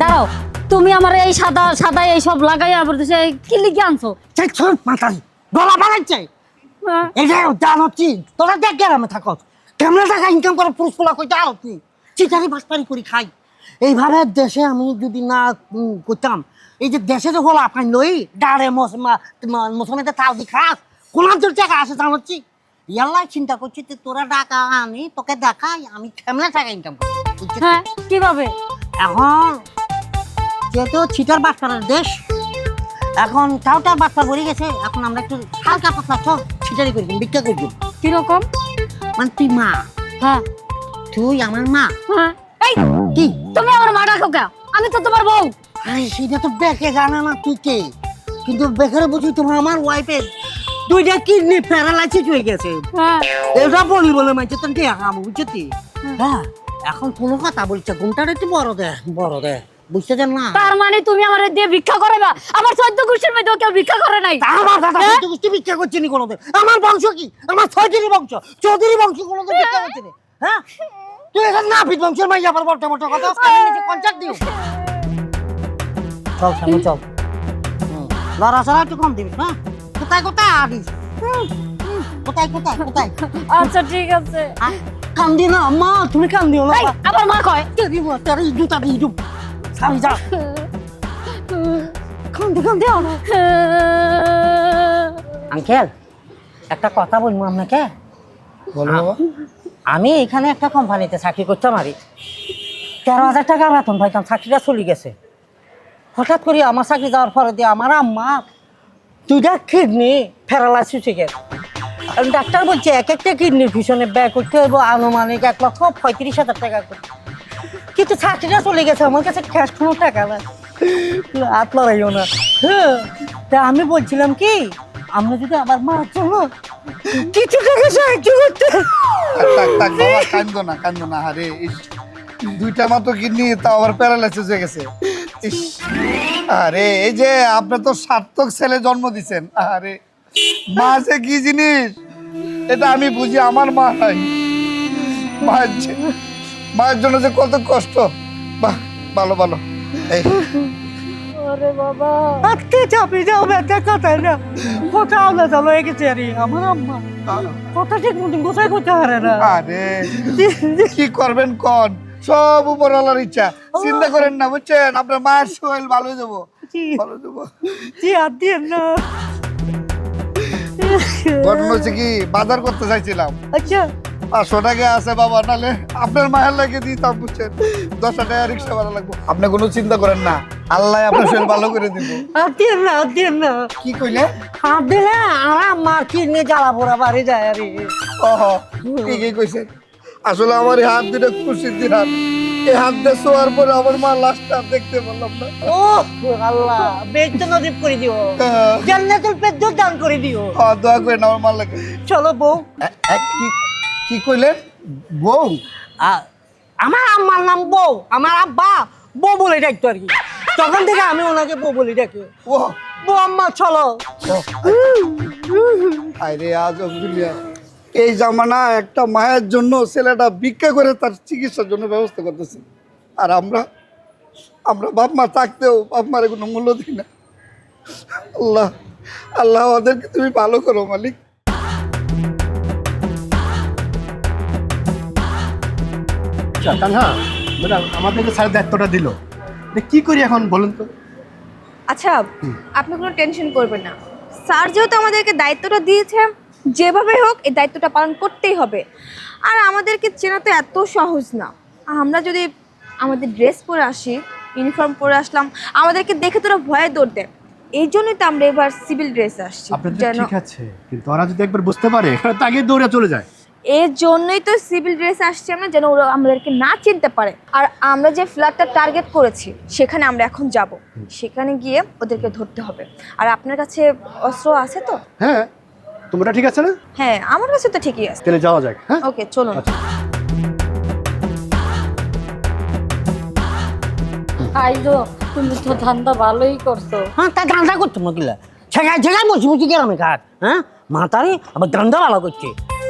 দাঁড়াও তুমি আমার এই সাদা সাদা এই সব লাগাই আবার দেশে কি লিখে আনছো? সেই ছোট মাথারি গলা বাড়াচ্ছে হ্যাঁ? এই যে জান হচ্ছি তোরা দেখ গ্রামে থাকো কেমন টাকা ইনকাম করে পুরুষ পোলা কই জান হচ্ছি চিটারি বাসপারি করি খাই। এইভাবে দেশে আমি যদি না করতাম এই যে দেশে যে হলো আপনার লই ডাড়ে মৌসুমিতে তাও দি খাস কোনার জোর টাকা আসে জান হচ্ছি ইয়াল্লাই চিন্তা করছি যে তোরা টাকা আনি তোকে দেখাই আমি কেমনে টাকা ইনকাম করি? হ্যাঁ কীভাবে? এখন যেহেতু ছিটার বাটপাড়ার দেশ এখন টাউটার ভরে গেছে এখন আমরা একটু হালকা পাতলা ছিটারি করি ভিক্ষা করব কীরকম? মানে তুই মা। হ্যাঁ। তুই আমার মা। হ্যাঁ। এই কি? তুমি আমার মা ডাকো আমি তো তোমার বউ। আরে সেটা তো বেকে জানা না তুই কে। কিন্তু বেকারে বুঝি তোমার আমার ওয়াইফের দুইটা কিডনি প্যারালাইসিস হয়ে গেছে। হ্যাঁ। এটা বলি বলে মাইছে তোর কে হাম বুঝছি হ্যাঁ। এখন কোনো কথা বলছে ঘুমটার একটু বড় দে বড় দে। বুঝতে দেন না? তার মানে তুমি আমার দিয়ে ভিক্ষা করাবা আমার চোদ্দ গোষ্ঠীর মধ্যে কেউ ভিক্ষা করে নাই? আমার দাদা সত্যি কুস্তি ভিক্ষা করছে নি কোনোদিন? আমার বংশ কি? আমার ছয়টিরই বংশ। চৌধুরী বংশ কোনোদিন ভিক্ষা করছে নি? হ্যাঁ? তুই এখন না পিত বংশের মাই যাবার বড় মোটো কথা কন্ট্রাক্ট দিও। চল সামনে চল। হুম, লড়াচড়া একটু কম দিবি হ্যাঁ? কোথায় কোথায় হুম, কোথায় কোথায় কোথায়? আচ্ছা ঠিক আছে। আহ, কান না মা তুমি কান দিও না আবার মা কয়? তেরি জুতা দিয়ে দিও আঙ্কেল একটা কথা বলব আপনাকে? বলো। বাবা আমি এখানে একটা কোম্পানিতে চাকরি করতাম আরই তেরো হাজার টাকা বেতন পাইতাম চাকরিটা চলে গেছে। হঠাৎ করে আমার চাকরি যাওয়ার পরে দিয়ে আমার আম্মা দুইটা কিডনি প্যারালাইসিস হয়ে গেছে। ডাক্তার বলছে এক একটা কিডনির পিছনে ব্যয় করতে হইব আনুমানিক এক লক্ষ পঁয়ত্রিশ হাজার টাকা করে। কিন্তু চাকরিটা চলে গেছে, আমার কাছে ক্যাশ কোনো টাকা নাই। হাত লড়াইও না হ্যাঁ তা আমি বলছিলাম কি, আমরা যদি আমার মার জন্য কিছু টাকা সাহায্য করতে কান্দো না কান্দো না, আরে দুইটা মাত্র কিডনি, তাও আবার প্যারালাইসিস হয়ে গেছে। ইস, আরে, এই যে আপনি তো সার্থক ছেলে জন্ম দিছেন, আরে, মা যে কি জিনিস? এটা আমি বুঝি, আমার মা নাই। যে- মায়ের জন্য যে কত কষ্ট। বাহ ভালো ভালো। এই। ওরে বাবা। আজকে চাপে যাও ব্যথা কথা না। কথা আলাদা চালো গেছে আরে আমার আম্মা। কথা ঠিক মতন গোছাই করতে পারে না। আরে কি করবেন কোন? সব উপরওয়ালার ইচ্ছা। চিন্তা করেন না বুঝছেন? আপনার মায়ের শরীর ভালো হয়ে যাব। ভালো যাব। জি আর দিয়ে না। ঘটনা হচ্ছে কি বাজার করতে চাইছিলাম। আচ্ছা। পাঁচশো টাকা আছে বাবা নালে আপনার মায়ের লাগে দিতাম বুঝছেন। দশ টাকা রিক্সা ভাড়া লাগবো। আপনি কোনো চিন্তা করেন না আল্লাহ আপনার শরীর ভালো করে দিব। আর না আর না। কি কইলে? হাত দিলে আমার আম্মার কিডনি জ্বালা পোড়া বাড়ি যায় আরে। ওহ ঠিকই কইছেন আসলে আমার এই হাত দুটো খুশির দিন হাত এই হাত দিয়ে শোয়ার পরে আমার মা লাস্টটা দেখতে পারলাম না। ও আল্লাহ বেদ নজিব করে দিও। আহ, জান্নাতুল পেদ্দুর দান করে দিও। আহ, দোয়া করেন আমার মা লাগে। চলো বউ। কি কি কইলেন? বউ? আমার আম্মার নাম বউ আমার আব্বা। বউ বলে ডাকতো আর কি। তখন থেকে আমি ওনাকে বউ বলে ডাকি। ও। বউ আম্মা চলো। আরে আজ এই জামানা একটা মায়ের জন্য ছেলেটা ভিক্ষা করে তার চিকিৎসার জন্য ব্যবস্থা করতেছে। আর আমরা আমরা বাপ মা থাকতেও বাপ মারে কোনো মূল্য দিই না। আল্লাহ আল্লাহ ওদেরকে তুমি ভালো করো মালিক। আচ্ছা কানহা ম্যাডাম আমাদেরকে স্যার দায়িত্বটা দিল। কি করি এখন বলুন তো? আচ্ছা আপনি কোনো টেনশন করবেন না। স্যার যেহেতু আমাদেরকে দায়িত্বটা দিয়েছে যেভাবে হোক এই দায়িত্বটা পালন করতেই হবে। আর আমাদেরকে চেনা তো এত সহজ না। আমরা যদি আমাদের ড্রেস পরে আসি ইউনিফর্ম পরে আসলাম আমাদেরকে দেখে তোরা ভয়ে দৌড় দেয় এই জন্যই তো আমরা এবার সিভিল ড্রেস আসছি ঠিক আছে কিন্তু ওরা যদি একবার বুঝতে পারে তাকে দৌড়ে চলে যায়। এর জন্যই তো সিভিল ড্রেস আসছি আমরা যেন ওরা আমাদেরকে না চিনতে পারে। আর আমরা যে ফ্ল্যাটটা টার্গেট করেছি সেখানে আমরা এখন যাব। সেখানে গিয়ে ওদেরকে ধরতে হবে। আর আপনার কাছে অস্ত্র আছে তো? হ্যাঁ তোমরা ঠিক আছে না? হ্যাঁ আমার কাছে তো ঠিকই আছে। তাহলে যাওয়া যাক হ্যাঁ? ওকে চলুন। আচ্ছা। আইজো তুমি তো ধান্দা ভালোই করছ। হ্যাঁ তা দান্দা করছ মকিলা ছেগায় ছেগায় বসি বসি গেলাম ঘাট হ্যাঁ? মাতারি আবার দান্দা ভালো করছে।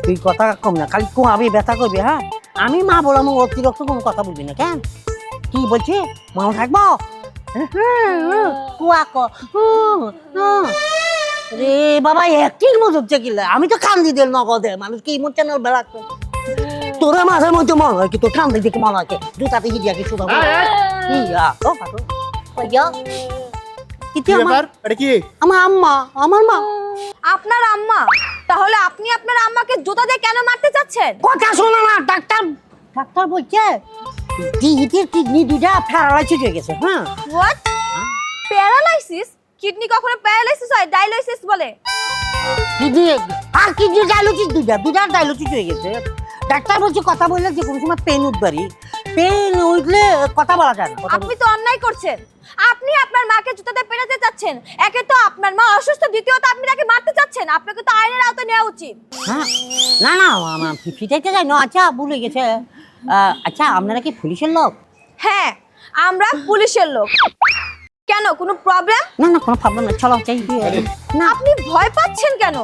তুই কথা কম না খালি কোয়াবি ব্যথা করবি হ্যাঁ? আমি মা বললাম অতিরিক্ত কোনো কথা বলবি না কেন? কি বলছি? মনে থাকব? কুয়া ক রে বাবা একটির মতো হচ্ছে কিলে। আমি তো কান্দি দিল নগদে মানুষ কি ইমোশনাল বেলা তোরা মাঝে মধ্যে মনে হয় কি তোর কান্দি দেখে মনে হয় কি দুটাতে গিয়ে কি শুধু ইয়া ও পাতো ইয়া কি আমার এটা কি? আমার আম্মা আমার মা। আপনার আম্মা? তাহলে আপনি আপনার আম্মাকে জুতা দিয়ে কেন মারতে চাচ্ছেন? কথা শোনো না ডাক্তার। ডাক্তার বলছে দিহিতের কিডনি দুটা প্যারালাইসিস হয়ে গেছে হ্যাঁ। হোয়াট প্যারালাইসিস কিডনি কখনো প্যারালাইসিস হয়? ডায়ালাইসিস বলে। কিডনি আর কিডনি ডায়ালিসিস দুটা দুটা ডায়ালিসিস হয়ে গেছে। ডাক্তার বলছে কথা বললে যে কোনো সময় পেন উঠবারই পেন উঠলে কথা বলা যায় না আপনি তো অন্যায় করছেন। আপনি আপনার মাকে জুতাতে পেরাতে চাচ্ছেন। একে তো আপনার মা অসুস্থ দ্বিতীয়ত আপনি তাকে মারতে চাচ্ছেন। আপনাকে তো আইনের আওতায় নেওয়া উচিত। হ্যাঁ না না আমার ফিটাইতে যাই। না আচ্ছা ভুলে গেছে। আচ্ছা আপনারা কি পুলিশের লোক? হ্যাঁ আমরা পুলিশের লোক। কেন? কোনো প্রবলেম না না কোনো প্রবলেম না চলো দিয়ে না। আপনি ভয় পাচ্ছেন কেন?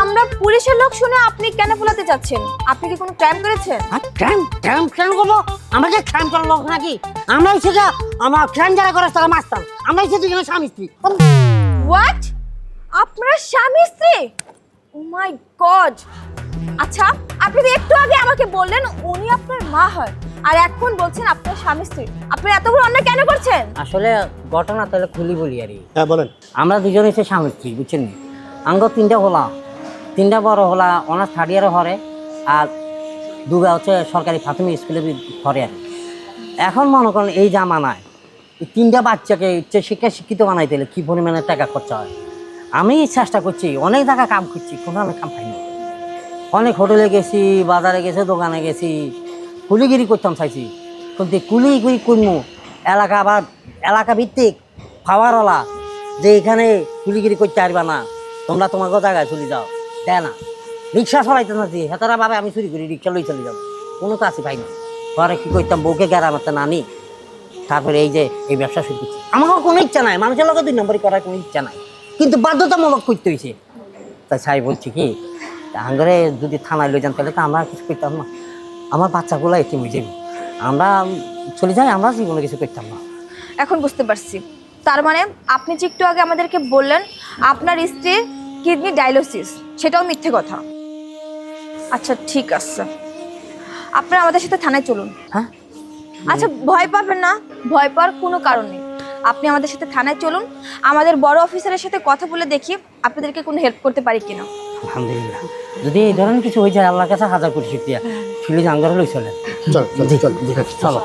আমরা পুলিশের লোক শুনে আপনি কেন পোলাতে চাচ্ছেন আপনি কি কোনো ক্রাইম করেছেন? ক্রাইম ক্রাইম ক্রাইম করব? আমরা ক্রাইম করার লোক নাকি? আমরা হচ্ছে যে আমার ক্রাইম যারা করে তারা মাস্তান আমরা হচ্ছে দুজনে স্বামী স্ত্রী। হোয়াট আপনার স্বামী স্ত্রী? ও মাই গড আচ্ছা আপনি তো একটু আগে আমাকে বললেন উনি আপনার মা হয়। আর এখন বলছেন আপনার স্বামী স্ত্রী। আপনি এত বড় অন্যায় কেন করছেন? আসলে ঘটনা তাহলে খুলি বলি আর হ্যাঁ বলেন। আমরা দুজনে এসে স্বামী স্ত্রী বুঝছেন নি? আঙ্গ তিনটা হলা। তিনটা বড় হলা অনার্স থার্ড ইয়ারে হরে আর দুগা হচ্ছে সরকারি প্রাথমিক স্কুলে হরে আর এখন মনে করেন এই জামানায় এই তিনটা বাচ্চাকে উচ্চ শিক্ষা শিক্ষিত বানাইতে হলে কী পরিমাণে টাকা খরচা হয়? আমি চেষ্টা করছি অনেক টাকা কাম করছি কোনো আমি কাম পাইনি। অনেক হোটেলে গেছি বাজারে গেছি দোকানে গেছি কুলিগিরি করতাম চাইছি। কিন্তু কুলিগিরি করব এলাকা আবার এলাকা ভিত্তিক পাওয়ারওয়ালা যে এখানে কুলিগিরি করতে পারবা না, তোমরা তোমাকে জায়গায় চলে যাও। দেয় না। রিক্সা চলাইতে না দিয়ে হেতারা ভাবে আমি চুরি করি, রিক্সা লই চলে যাব। কোনো কাছে পাই না। পরে কি করতাম, বউকে গেরা মারতে নানি। তারপরে এই যে এই ব্যবসা শুরু করছি। আমারও কোনো ইচ্ছা নাই। মানুষের লোকের দুই নম্বরই করার কোনো ইচ্ছা নাই। কিন্তু বাধ্যতামূলক করতে হয়েছে তাই সাই বলছি কি আঙ্গরে যদি থানায় লই যান, তাহলে তো আমরা কিছু করতাম না। আমার বাচ্চাগুলো এটি হয়ে আমরা চলে যাই আমরা জীবনে কিছু করতাম না। এখন বুঝতে পারছি। তার মানে আপনি যে একটু আগে আমাদেরকে বললেন আপনার স্ত্রীর কিডনি ডায়ালিসিস সেটাও মিথ্যে কথা। আচ্ছা ঠিক আছে। আপনারা আমাদের সাথে থানায় চলুন। হ্যাঁ? আচ্ছা ভয় পাবেন না। ভয় পাওয়ার কোনো কারণ নেই। আপনি আমাদের সাথে থানায় চলুন। আমাদের বড় অফিসারের সাথে কথা বলে দেখি আপনাদেরকে কোনো হেল্প করতে পারি কিনা। আলহামদুলিল্লাহ। যদি এই ধরনের কিছু হয়ে যায় আল্লাহর কাছে হাজার কোটি শুক্রিয়া। ফিলিজ আঙ্গারে লই চলেন। চল। চলো।